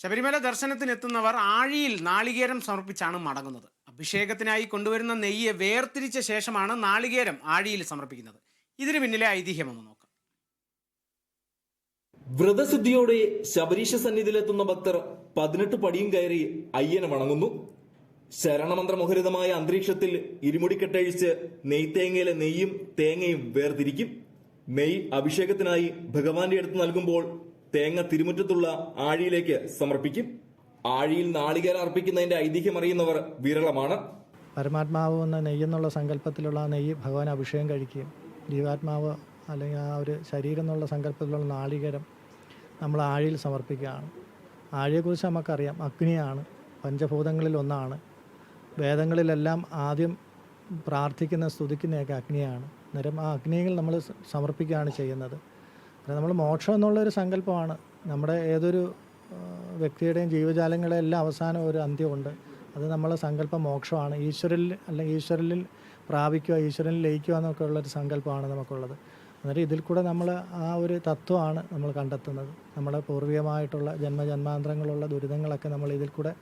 ശബരിമല ദർശനത്തിനെത്തുന്നവർ ആഴിയിൽ നാളികേരം സമർപ്പിച്ചാണ് മടങ്ങുന്നത്. അഭിഷേകത്തിനായി കൊണ്ടുവരുന്ന നെയ്യെ വേർതിരിച്ച ശേഷമാണ് നാളികേരം ആഴിയിൽ സമർപ്പിക്കുന്നത്. ഇതിന് പിന്നിലെ ഐതിഹ്യമൊന്ന് നോക്കാം. വ്രതശുദ്ധിയോടെ ശബരീശ സന്നിധിയിലെത്തുന്ന ഭക്തർ പതിനെട്ട് പടിയും കയറി അയ്യനെ വണങ്ങുന്നു. ശരണമന്ത്രമുഹരിതമായ അന്തരീക്ഷത്തിൽ ഇരുമുടിക്കെട്ടഴിച്ച് നെയ്ത്തേങ്ങയിലെ നെയ്യും തേങ്ങയും വേർതിരിക്കും. നെയ് അഭിഷേകത്തിനായി ഭഗവാന്റെ അടുത്ത് നൽകുമ്പോൾ തേങ്ങ തിരുമുറ്റത്തുള്ള ആഴിയിലേക്ക് സമർപ്പിക്കും. ആഴിയിൽ നാളികേര അർപ്പിക്കുന്നതിന്റെ ഐതിഹ്യം അറിയുന്നവർ വിരളമാണ്. പരമാത്മാവ് എന്ന നെയ്യെന്നുള്ള സങ്കല്പത്തിലുള്ള നെയ്യ് ഭഗവാൻ അഭിഷേകം കഴിക്കുകയും ജീവാത്മാവ് അല്ലെങ്കിൽ ആ ഒരു ശരീരം എന്നുള്ള സങ്കല്പത്തിലുള്ള നാളികേരം നമ്മൾ ആഴിയിൽ സമർപ്പിക്കുകയാണ്. ആഴിയെക്കുറിച്ച് നമുക്കറിയാം. അഗ്നിയാണ്. പഞ്ചഭൂതങ്ങളിൽ ഒന്നാണ്. വേദങ്ങളിലെല്ലാം ആദ്യം പ്രാർത്ഥിക്കുന്ന സ്തുതിക്കുന്നതൊക്കെ അഗ്നിയാണ്. അന്നേരം ആ അഗ്നിയിൽ നമ്മൾ സമർപ്പിക്കുകയാണ് ചെയ്യുന്നത്. അത് നമ്മൾ മോക്ഷം എന്നുള്ളൊരു സങ്കല്പമാണ്. നമ്മുടെ ഏതൊരു വ്യക്തിയുടെയും വ്യക്തിയുടെയും ജീവജാലങ്ങളെല്ലാം അവസാനം ഒരു അന്ത്യമുണ്ട്. അത് നമ്മളെ സങ്കല്പം മോക്ഷമാണ്. ഈശ്വരിൽ അല്ലെങ്കിൽ ഈശ്വരനിൽ പ്രാപിക്കുക ഈശ്വരനിൽ ലയിക്കുക എന്നൊക്കെ ഉള്ളൊരു സങ്കല്പമാണ് നമുക്കുള്ളത്. അന്നേരം ഇതിൽ കൂടെ നമ്മൾ ആ ഒരു തത്വമാണ് നമ്മൾ കണ്ടെത്തുന്നത്. നമ്മുടെ പൂർവികമായിട്ടുള്ള ജന്മജന്മാന്തരങ്ങളുള്ള ദുരിതങ്ങളൊക്കെ നമ്മൾ ഇതിൽ കൂടെ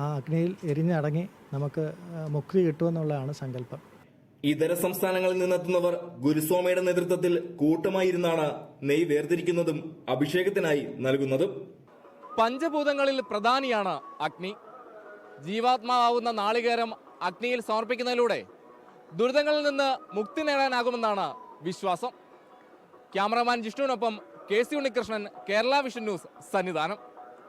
ആ അഗ്നിയിൽ എരിഞ്ഞടങ്ങി നമുക്ക് മുക്തി കിട്ടുമെന്നുള്ളതാണ് സങ്കല്പം. ഇതര സംസ്ഥാനങ്ങളിൽ നിന്നെത്തുന്നവർ ഗുരുസ്വാമിയുടെ നേതൃത്വത്തിൽ കൂട്ടമായിരുന്നാണ് നെയ് വേർതിരിക്കുന്നതും അഭിഷേകത്തിനായി നൽകുന്നതും. പഞ്ചഭൂതങ്ങളിൽ പ്രധാനിയാണ് അഗ്നി. ജീവാത്മാവുന്ന നാളികേരം അഗ്നിയിൽ സമർപ്പിക്കുന്നതിലൂടെ ദുരിതങ്ങളിൽ നിന്ന് മുക്തി നേടാനാകുമെന്നാണ് വിശ്വാസം. Cameraman ജിഷ്ണുവിനൊപ്പം K C Unnikrishnan Kerala vision news Sannidhanam.